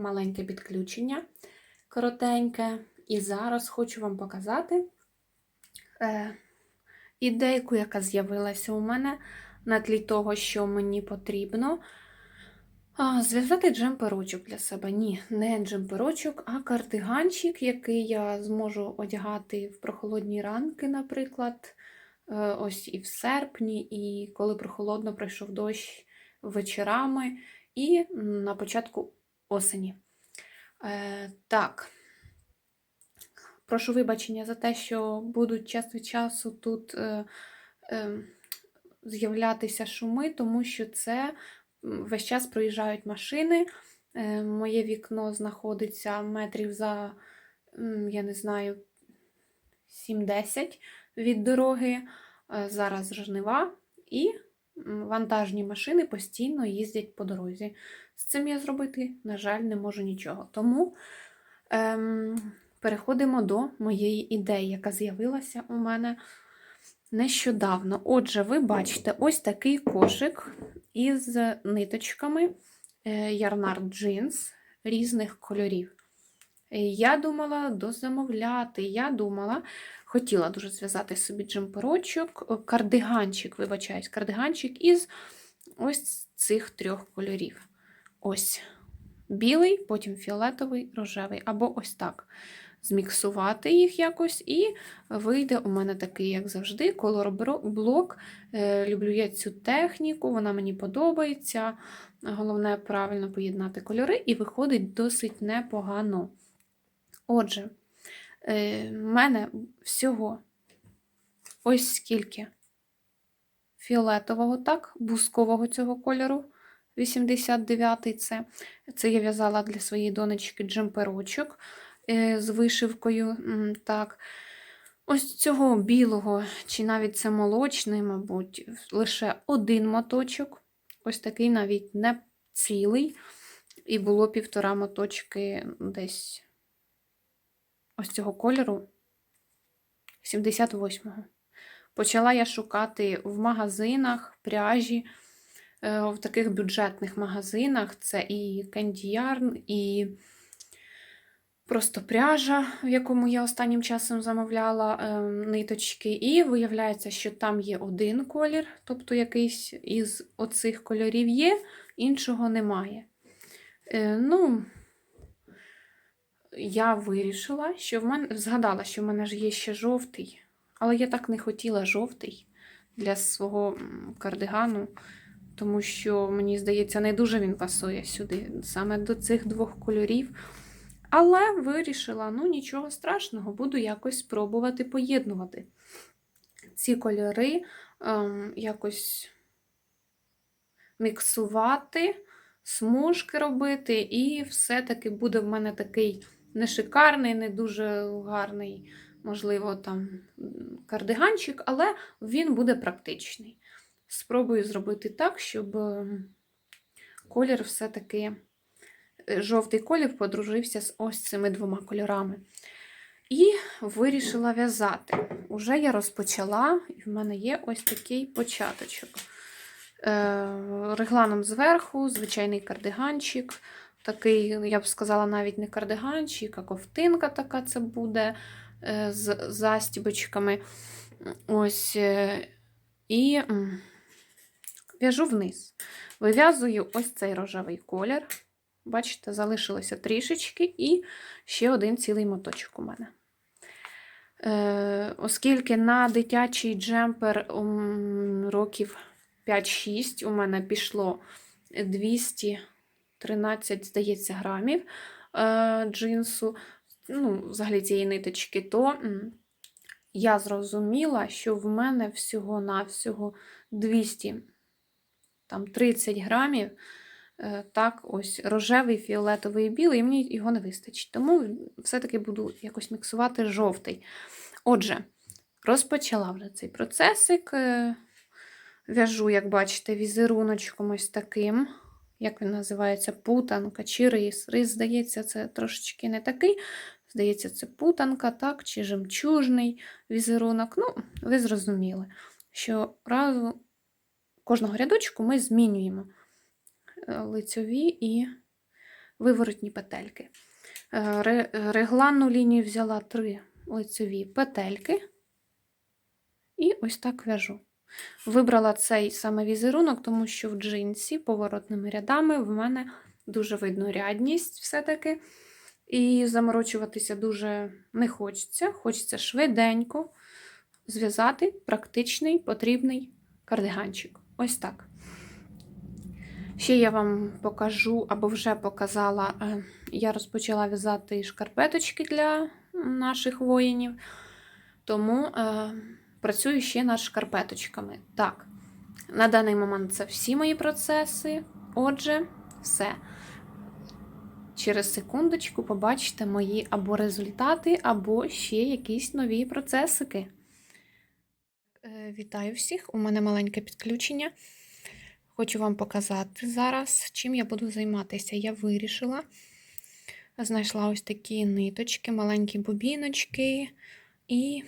маленьке підключення коротеньке. І зараз хочу вам показати е, ідейку, яка з'явилася у мене на тлі того, що мені потрібно. Зв'язати джемперочок для себе. Ні, не джемперочок, а кардиганчик, який я зможу одягати в прохолодні ранки, наприклад. Е, Ось і в серпні, і коли прохолодно пройшов дощ вечорами, і на початку осені. Е, так. Прошу вибачення за те, що будуть час від часу тут е, е, з'являтися шуми, тому що це весь час проїжджають машини. Е, моє вікно знаходиться метрів за, я не знаю, 7-10 від дороги. Е, зараз жнива, і вантажні машини постійно їздять по дорозі. З цим я зробити, на жаль, не можу нічого. Тому ем, переходимо до моєї ідеї, яка з'явилася у мене нещодавно. Отже, ви бачите ось такий кошик із ниточками е, джинс різних кольорів. Е, Я думала дозамовляти, я думала, хотіла дуже зв'язати собі джемперочок, о, кардиганчик, вибачаюсь, кардиганчик із ось цих трьох кольорів. Ось білий, потім фіолетовий, рожевий, або ось так. Зміксувати їх якось, і вийде у мене такий, як завжди, колорблок. Е, Люблю я цю техніку, вона мені подобається. Головне правильно поєднати кольори, і виходить досить непогано. Отже, е, в мене всього ось скільки фіолетового, так, бускового цього кольору. 89-й це. Це я в'язала для своєї донечки джемперочок е, з вишивкою. Так. Ось цього білого, чи навіть це молочний, мабуть, лише один моточок. Ось такий навіть не цілий. І було півтора моточки десь ось цього кольору 78-го. Почала я шукати в магазинах, пряжі, в таких бюджетних магазинах. Це і Candy і просто пряжа, в якому я останнім часом замовляла е, ниточки. І виявляється, що там є один колір, тобто якийсь із оцих кольорів є, іншого немає. Е, Ну, я вирішила, що в мене згадала, що в мене ж є ще жовтий, але я так не хотіла жовтий для свого кардигану, тому що, мені здається, не дуже він пасує сюди, саме до цих двох кольорів. Але вирішила, ну нічого страшного, буду якось спробувати поєднувати ці кольори, ем, якось міксувати, смужки робити, і все-таки буде в мене такий не шикарний, не дуже гарний, можливо, там кардиганчик, але він буде практичний. Спробую зробити так, щоб ем, колір все-таки, е, жовтий колір подружився з ось цими двома кольорами. І вирішила в'язати. Уже я розпочала, і в мене є ось такий початочок. Е, Регланом зверху, звичайний кардиганчик. Такий, я б сказала, навіть не кардиганчик, а ковтинка така це буде е, з застібочками. Ось. І в'яжу вниз. Вив'язую ось цей рожевий колір. Бачите, залишилося трішечки, і ще один цілий моточок у мене. Е, Оскільки на дитячий джемпер років 5-6 у мене пішло 213, здається, грамів е, джинсу, ну, взагалі цієї ниточки, то я зрозуміла, що в мене всього-навсього 200 там 30 грамів. е, Так, ось рожевий, фіолетовий і білий, і мені його не вистачить. Тому все-таки буду якось міксувати жовтий. Отже, розпочала вже цей процесик. е, В'яжу, як бачите, візеруночком ось таким. Як він називається, путанка чи рис. Рис, здається, це трошечки не такий. Здається, це путанка, так, чи жемчужний візерунок. Ну, ви зрозуміли, що разу кожного рядочку ми змінюємо е, лицьові і виворотні петельки. Е, Регланну лінію взяла три лицеві петельки і ось так в'яжу. Вибрала цей саме візерунок, тому що в джинсі поворотними рядами в мене дуже видно рядність все-таки. І заморочуватися дуже не хочеться. Хочеться швиденько зв'язати практичний потрібний кардиганчик. Ось так. Ще я вам покажу, або вже показала, е, я розпочала в'язати шкарпеточки для наших воїнів, тому е, працюю ще над шкарпеточками. Так, на даний момент це всі мої процеси. Отже, все. Через секундочку побачите мої або результати, або ще якісь нові процесики. Е, Вітаю всіх! У мене маленьке підключення. Хочу вам показати зараз, чим я буду займатися. Я вирішила, знайшла ось такі ниточки, маленькі бобіночки, і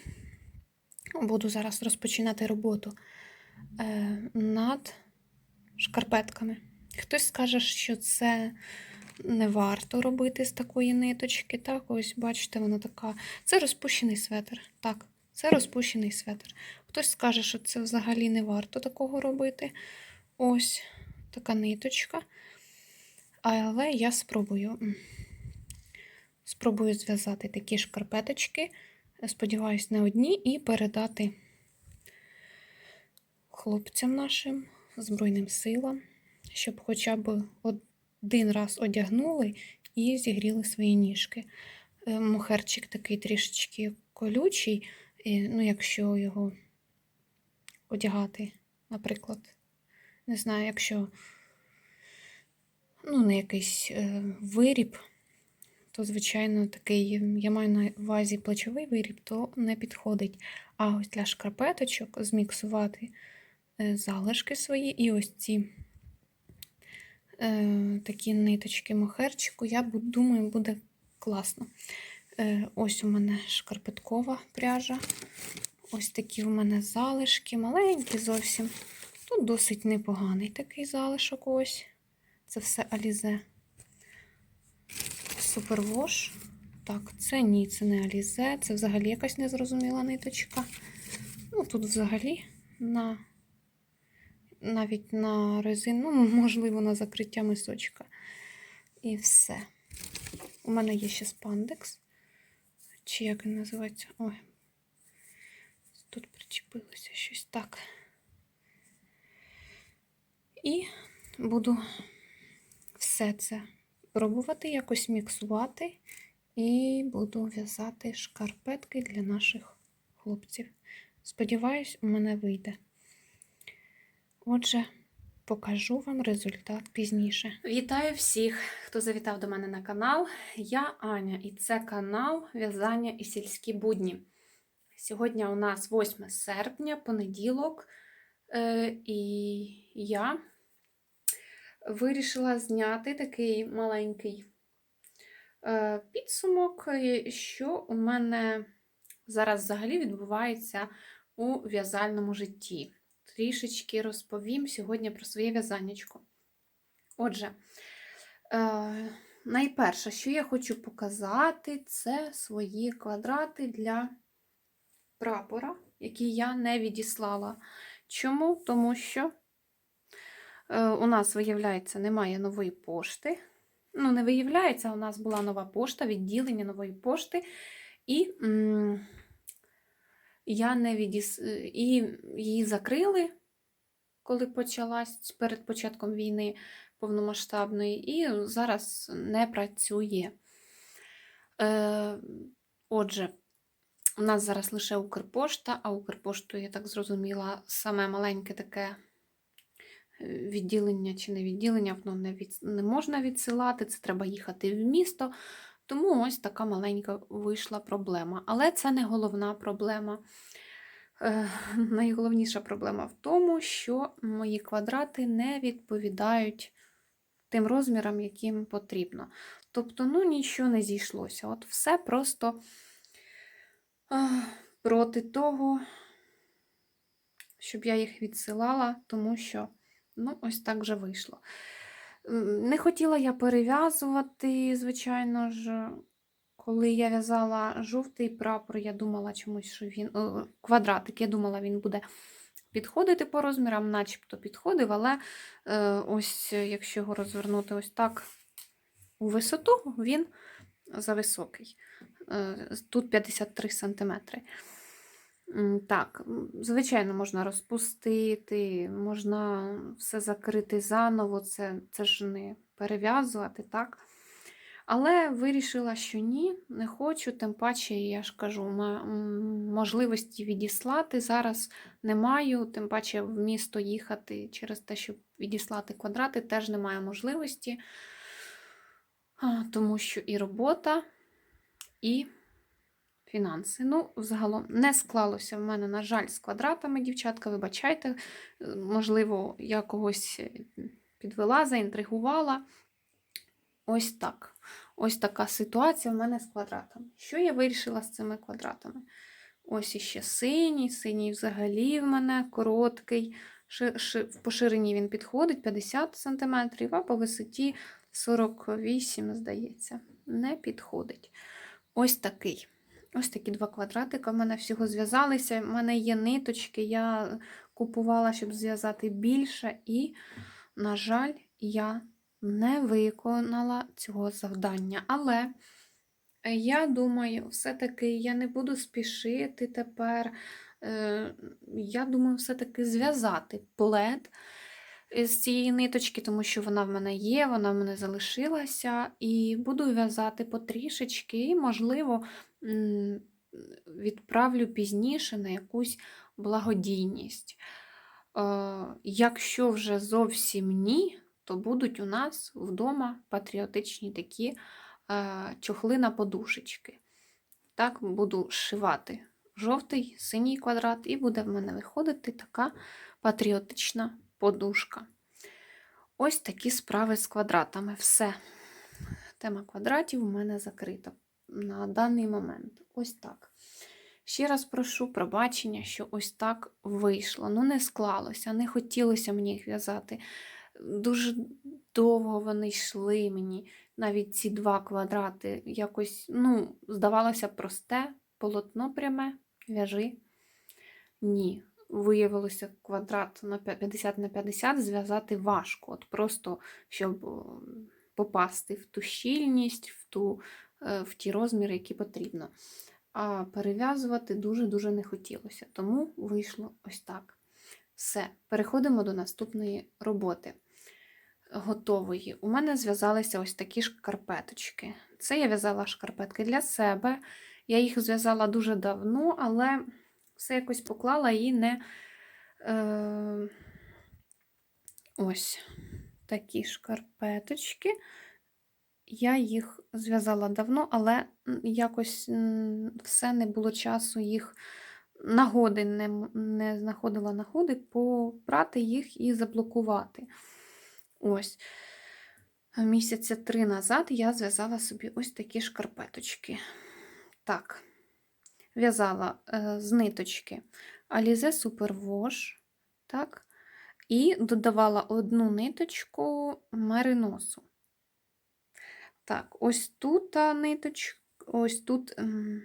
буду зараз розпочинати роботу е, над шкарпетками. Хтось скаже, що це не варто робити з такої ниточки. Так, ось бачите, вона така. Це розпущений светр. Так, це розпущений светр. Хтось скаже, що це взагалі не варто такого робити. Ось така ниточка. Але я спробую. Спробую зв'язати такі шкарпеточки. Сподіваюсь, не одні, і передати хлопцям нашим Збройним силам, щоб хоча б один раз одягнули і зігріли свої ніжки. Е, Мохерчик такий трішечки колючий, і, ну, якщо його одягати, наприклад, не знаю, якщо ну, не якийсь е, виріб, то, звичайно, такий, я маю на увазі плечовий виріб, то не підходить. А ось для шкарпеточок зміксувати е, залишки свої і ось ці е, такі ниточки мохерчику, я думаю, буде класно. Е, ось у мене шкарпеткова пряжа. Ось такі у мене залишки, маленькі зовсім. Тут досить непоганий такий залишок ось. Це все Алізе. Супервош. Так, це ні, це не Алізе, це взагалі якась незрозуміла ниточка. Ну, тут взагалі на навіть на резину, ну, можливо, на закриття мисочка. І все. У мене є ще спандекс. Чи як він називається? Ой. Тут причепилося щось так. І буду все це пробувати якось міксувати. І буду в'язати шкарпетки для наших хлопців. Сподіваюсь, у мене вийде. Отже, покажу вам результат пізніше. Вітаю всіх, хто завітав до мене на канал. Я Аня, і це канал В'язання і сільські будні. Сьогодні у нас 8 серпня, понеділок, е, і я вирішила зняти такий маленький е, підсумок, е, що у мене зараз взагалі відбувається у в'язальному житті трішечки розповім сьогодні про своє в'язаннячко. Отже, е, найперше, що я хочу показати, це свої квадрати для прапора, які я не відіслала. Чому? Тому що е, у нас, виявляється, немає нової пошти. Ну, не виявляється, у нас була нова пошта, відділення нової пошти. І м, я не відіс... і її закрили, коли почалась перед початком війни повномасштабної, і зараз не працює. Е, Отже, у нас зараз лише Укрпошта, а Укрпошту, я так зрозуміла, саме маленьке таке е, відділення чи не відділення, воно не, від... не можна відсилати, це треба їхати в місто. Тому ось така маленька вийшла проблема. Але це не головна проблема. Найголовніша проблема в тому, що мої квадрати не відповідають тим розмірам, яким потрібно. Тобто, ну, нічого не зійшлося. От все просто проти того, щоб я їх відсилала, тому що, ну, ось так вже вийшло. Не хотіла я перев'язувати, звичайно ж. Коли я в'язала жовтий прапор, я думала чомусь, що він о, квадратик, я думала, він буде підходити по розмірам, начебто підходив, але е, ось е, якщо його розвернути ось так у висоту, він зависокий. Е, Тут 53 см. Так, звичайно, можна розпустити, можна все закрити заново, це, це ж не перев'язувати, так? Але вирішила, що ні, не хочу, тим паче, я ж кажу, можливості відіслати зараз не маю, тим паче в місто їхати через те, щоб відіслати квадрати, теж немає можливості, тому що і робота, і фінанси. Ну, взагалом, не склалося в мене, на жаль, з квадратами, дівчатка, вибачайте, Е, можливо, я когось е, підвела, заінтригувала. Ось так. Ось така ситуація в мене з квадратами. Що я вирішила з цими квадратами? Ось іще синій, синій взагалі в мене короткий. Ши- ши- По ширині він підходить 50 см, а по висоті 48, здається, не підходить. Ось такий. Ось такі два квадратика в мене всього зв'язалися. У мене є ниточки, я купувала, щоб зв'язати більше, і, на жаль, я не виконала цього завдання. Але е, я думаю, все-таки я не буду спішити тепер. Е, Я думаю, все-таки зв'язати плед з цієї ниточки, тому що вона в мене є, вона в мене залишилася. І буду в'язати потрішечки, і, можливо, відправлю пізніше на якусь благодійність. Е, Якщо вже зовсім ні, то будуть у нас вдома патріотичні такі е, чохли на подушечки. Так, буду шивати жовтий, синій квадрат, і буде в мене виходити така патріотична подушка. Ось такі справи з квадратами. Все. Тема квадратів у мене закрита на даний момент. Ось так. Ще раз прошу пробачення, що ось так вийшло. Ну, не склалося, не хотілося мені їх в'язати. Дуже довго вони йшли мені, навіть ці два квадрати. Якось, ну, здавалося, просте, полотно пряме, в'яжи. Ні. Виявилося квадрат на 50 на 50 зв'язати важко. От просто щоб попасти в ту щільність, в, ту, е, в ті розміри, які потрібно. А перев'язувати дуже-дуже не хотілося. Тому вийшло ось так. Все, переходимо до наступної роботи. Готової. У мене зв'язалися ось такі шкарпеточки. Це я в'язала шкарпетки для себе. Я їх зв'язала дуже давно, але все якось поклала і не. Е, ось такі шкарпеточки. Я їх зв'язала давно, але якось все не було часу їх нагоди, не, не знаходила нагоди попрати їх і заблокувати. Ось. Місяця три назад я зв'язала собі ось такі шкарпеточки. Так, в'язала е, з ниточки Alize Superwash, так, і додавала одну ниточку мериносу. Так, ось тут ниточка, ось тут ем,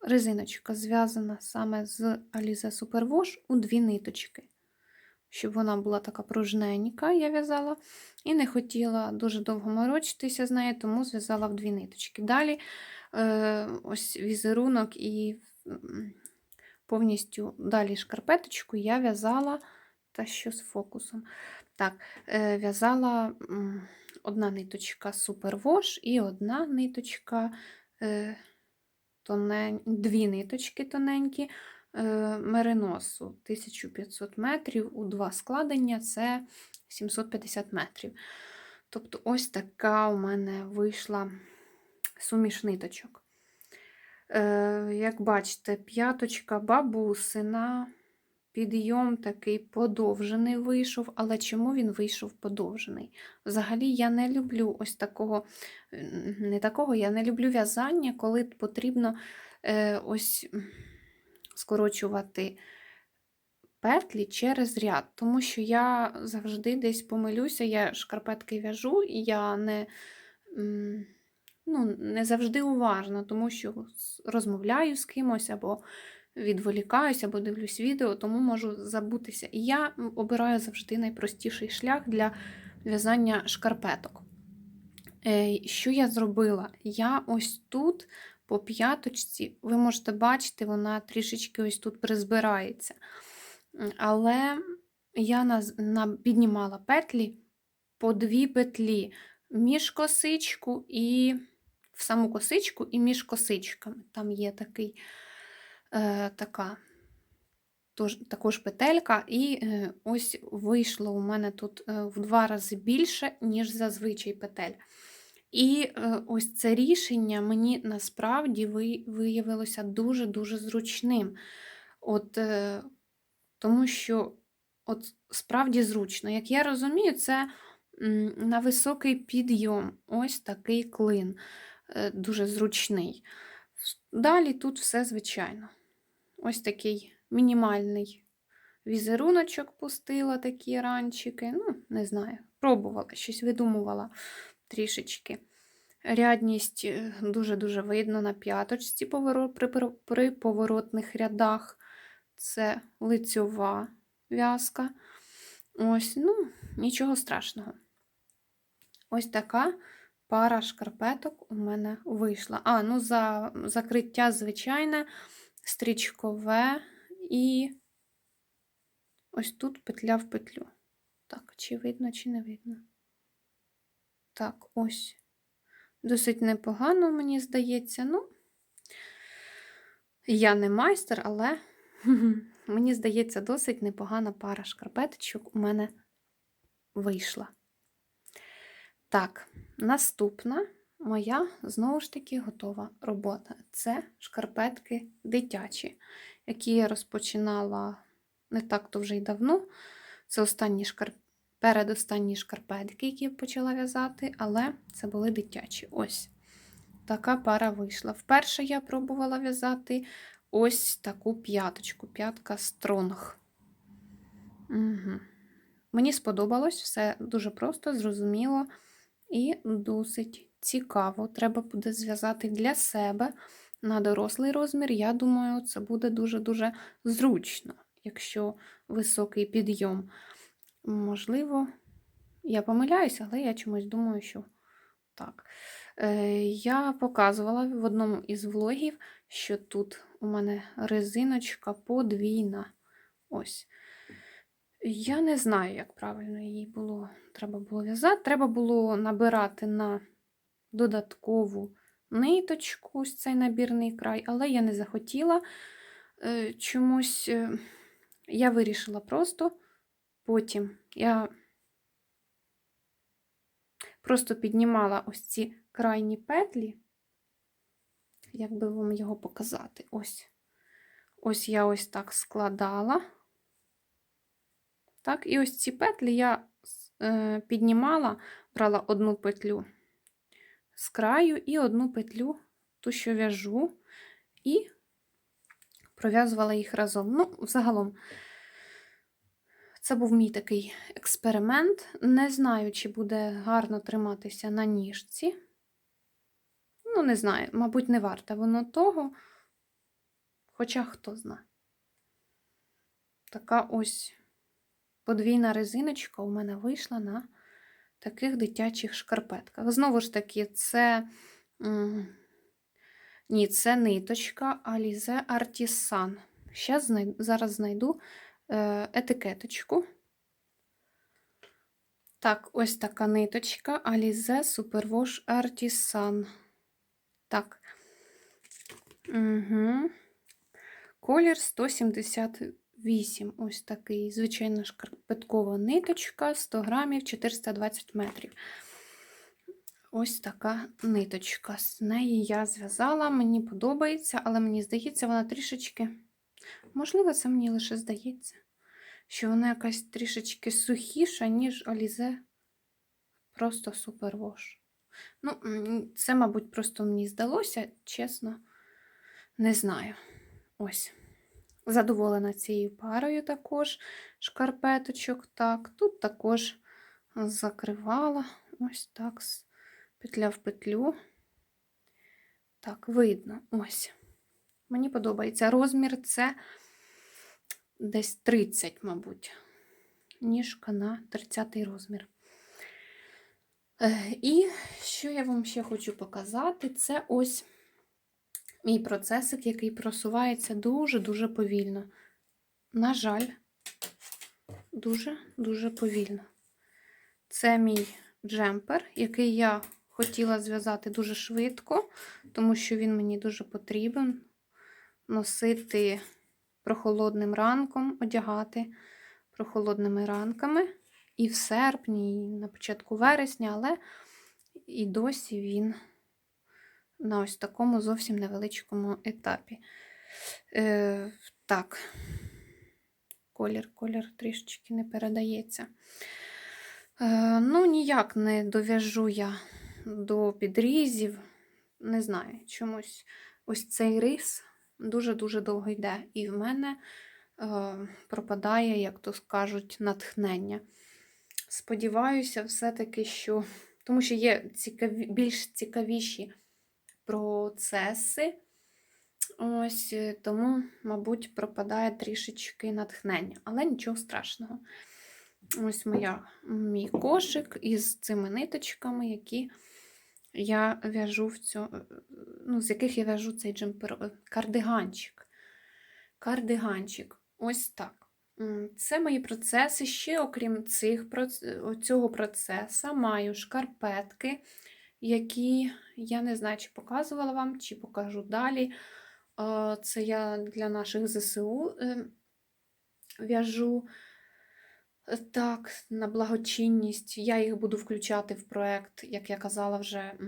резиночка зв'язана саме з Alize Superwash у дві ниточки. Щоб вона була така пружненька, я в'язала. І не хотіла дуже довго морочитися з нею, тому зв'язала в дві ниточки. Далі е, ось візерунок і повністю далі шкарпеточку я в'язала, та що з фокусом. Так, е, в'язала одна ниточка Superwash і одна ниточка, е, тонень... дві ниточки тоненькі мериносу 1500 метрів у два складення це 750 метрів. Тобто, ось така у мене вийшла суміш ниточок. Е, як бачите, п'яточка бабусина, підйом такий подовжений вийшов, але чому він вийшов подовжений? Взагалі, я не люблю ось такого, не такого, я не люблю в'язання, коли потрібно е, ось скорочувати петлі через ряд, тому що я завжди десь помилюся, я шкарпетки в'яжу, і я не, ну, не завжди уважна, тому що розмовляю з кимось або відволікаюся, або дивлюсь відео, тому можу забутися. І я обираю завжди найпростіший шлях для в'язання шкарпеток. Е, Що я зробила? Я ось тут по п'яточці, ви можете бачити, вона трішечки ось тут призбирається. Але я наз- на, піднімала петлі по дві петлі між косичку і в саму косичку і між косичками. Там є такий, е, така тож, також петелька, і е, ось вийшло у мене тут е, в два рази більше, ніж зазвичай петель. І е, ось це рішення мені насправді ви- виявилося дуже-дуже зручним. От, е, тому що от справді зручно. Як я розумію, це на високий підйом ось такий клин, е, дуже зручний. Далі тут все звичайно. Ось такий мінімальний візеруночок пустила, такі ранчики. Ну, не знаю, пробувала, щось видумувала трішечки. Рядність е, дуже-дуже видно на п'яточці при, поворотних рядах. Це лицьова в'язка. Ось, ну, нічого страшного. Ось така пара шкарпеток у мене вийшла. А, ну за закриття звичайне, стрічкове і ось тут петля в петлю. Так, чи видно, чи не видно? Так, ось. Досить непогано, мені здається. Ну, я не майстер, але мені здається, досить непогана пара шкарпеточок у мене вийшла. Так, наступна моя, знову ж таки, готова робота. Це шкарпетки дитячі, які я розпочинала не так-то вже й давно. Це останні шкар... передостанні шкарпетки, які я почала в'язати, але це були дитячі. Ось така пара вийшла. Вперше я пробувала в'язати ось таку п'яточку, п'ятка стронг. Угу. Мені сподобалось все дуже просто, зрозуміло і досить цікаво. Треба буде зв'язати для себе на дорослий розмір. Я думаю, це буде дуже-дуже зручно, якщо високий підйом. Можливо, я помиляюся, але я чомусь думаю, що так. Е, Я показувала в одному із влогів, що тут у мене резиночка подвійна. Ось. Я не знаю, як правильно її було, треба було в'язати. Треба було набирати на додаткову ниточку, ось цей набірний край, але я не захотіла е, чомусь. е, Я вирішила просто потім. Я просто піднімала ось ці крайні петлі, як би вам його показати. Ось. Ось я ось так складала. Так, і ось ці петлі я е, піднімала, брала одну петлю з краю і одну петлю, ту, що в'яжу, і пров'язувала їх разом. Ну, загалом, це був мій такий експеримент. Не знаю, чи буде гарно триматися на ніжці. Ну, не знаю, мабуть, не варте воно того. Хоча хто зна. Така ось подвійна резиночка у мене вийшла на таких дитячих шкарпетках. Знову ж таки, це ні, це ниточка Alize Artisan. Щас знайду, зараз знайду етикеточку. Так, ось така ниточка Alize Superwash Artisan. Так. Угу. Колір 178. Ось такий. Звичайна шкарпеткова ниточка, 100 грамів, 420 метрів. Ось така ниточка. З неї я зв'язала, мені подобається, але мені здається, вона трішечки. Можливо, це мені лише здається, що вона якась трішечки сухіша, ніж Alize просто супервош. Ну, це, мабуть, просто мені здалося, чесно, не знаю. Ось. Задоволена цією парою також шкарпеточок. Так, тут також закривала ось так, петля в петлю. Так, видно, ось. Мені подобається розмір це десь 30, мабуть, ніжка на 30 розмір. Е, І що я вам ще хочу показати, це ось мій процесик, який просувається дуже-дуже повільно. На жаль, дуже-дуже повільно. Це мій джемпер, який я хотіла зв'язати дуже швидко, тому що він мені дуже потрібен носити прохолодним ранком, одягати прохолодними ранками. І в серпні, і на початку вересня, але і досі він на ось такому зовсім невеличкому етапі. Е, Так, колір, колір трішечки не передається. Е, Ну, ніяк не дов'яжу я до підрізів. Не знаю, чомусь ось цей рис дуже-дуже довго йде. І в мене е, пропадає, як то скажуть, натхнення. Сподіваюся, все-таки, що. Тому що є цікаві, більш цікавіші процеси. Ось е, тому, мабуть, пропадає трішечки натхнення, але нічого страшного. Ось моя, мій кошик із цими ниточками, які я в'яжу в цю, ну, з яких я в'яжу цей джемпер, е, кардиганчик. Кардиганчик. Ось так. Це мої процеси. Ще, окрім цих, цього процесу, маю шкарпетки, які я не знаю, чи показувала вам, чи покажу далі. Е, Це я для наших ЗСУ е, в'яжу. Е, Так, на благочинність. Я їх буду включати в проєкт, як я казала вже,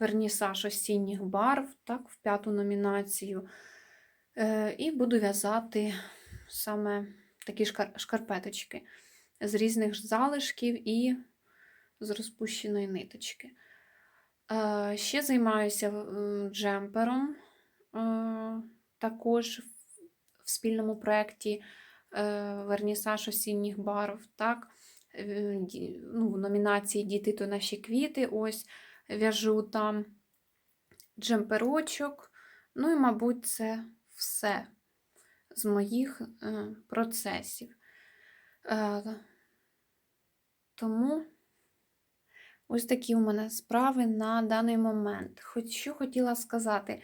вернісаж осінніх барв, так, в п'яту номінацію. Е, І буду в'язати саме такі шкар- шкарпеточки з різних залишків і з розпущеної ниточки. Е, Ще займаюся джемпером, також в- спільному проєкті Вернісаж осінніх барв. Так? Е, Ну, номінації Діти то наші квіти. Ось в'яжу там джемперочок. Ну і, мабуть, це все з моїх е, процесів. Е, Тому ось такі у мене справи на даний момент. Хоч що хотіла сказати, е,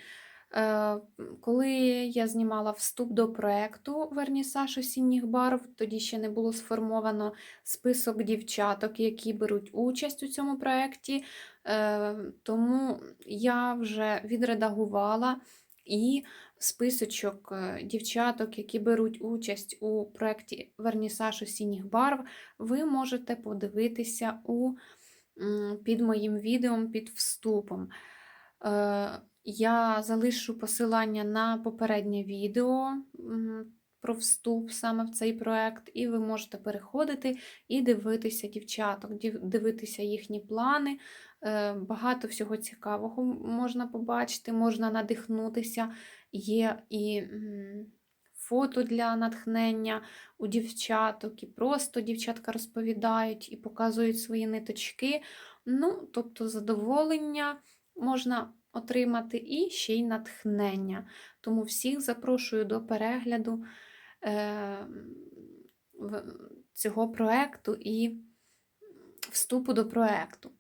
коли я знімала вступ до проєкту Вернісаж осінніх барв, тоді ще не було сформовано список дівчаток, які беруть участь у цьому проєкті. Е, Тому я вже відредагувала і списочок е, дівчаток, які беруть участь у проєкті Вернісаж осінніх барв, ви можете подивитися у, під моїм відео під вступом. Я залишу посилання на попереднє відео про вступ саме в цей проєкт, і ви можете переходити і дивитися дівчаток, дивитися їхні плани. Е, Багато всього цікавого можна побачити, можна надихнутися. Є і фото для натхнення у дівчаток, і просто дівчатка розповідають і показують свої ниточки. Ну, тобто задоволення можна отримати і ще й натхнення. Тому всіх запрошую до перегляду е, цього проекту і вступу до проекту.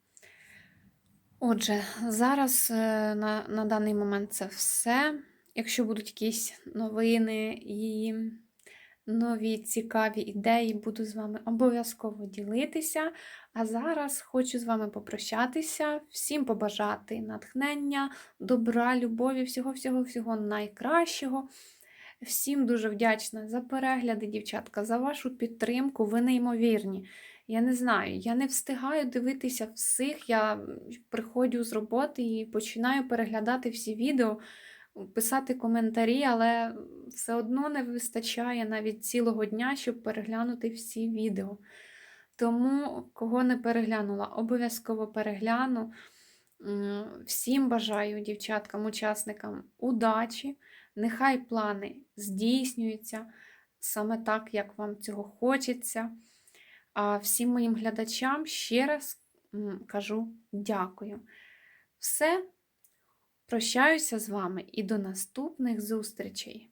Отже, зараз е, на, на даний момент це все. Якщо будуть якісь новини і нові цікаві ідеї, буду з вами обов'язково ділитися. А зараз хочу з вами попрощатися, всім побажати натхнення, добра, любові, всього-всього-всього найкращого. Всім дуже вдячна за перегляди, дівчатка, за вашу підтримку. Ви неймовірні. Я не знаю, я не встигаю дивитися всіх. Я приходжу з роботи і починаю переглядати всі відео, писати коментарі, але все одно не вистачає навіть цілого дня, щоб переглянути всі відео. Тому, кого не переглянула, обов'язково перегляну. Всім бажаю, дівчаткам, учасникам, удачі, Нехай плани здійснюються саме так, як вам цього хочеться. А всім моїм глядачам ще раз кажу дякую. Все, прощаюся з вами і до наступних зустрічей!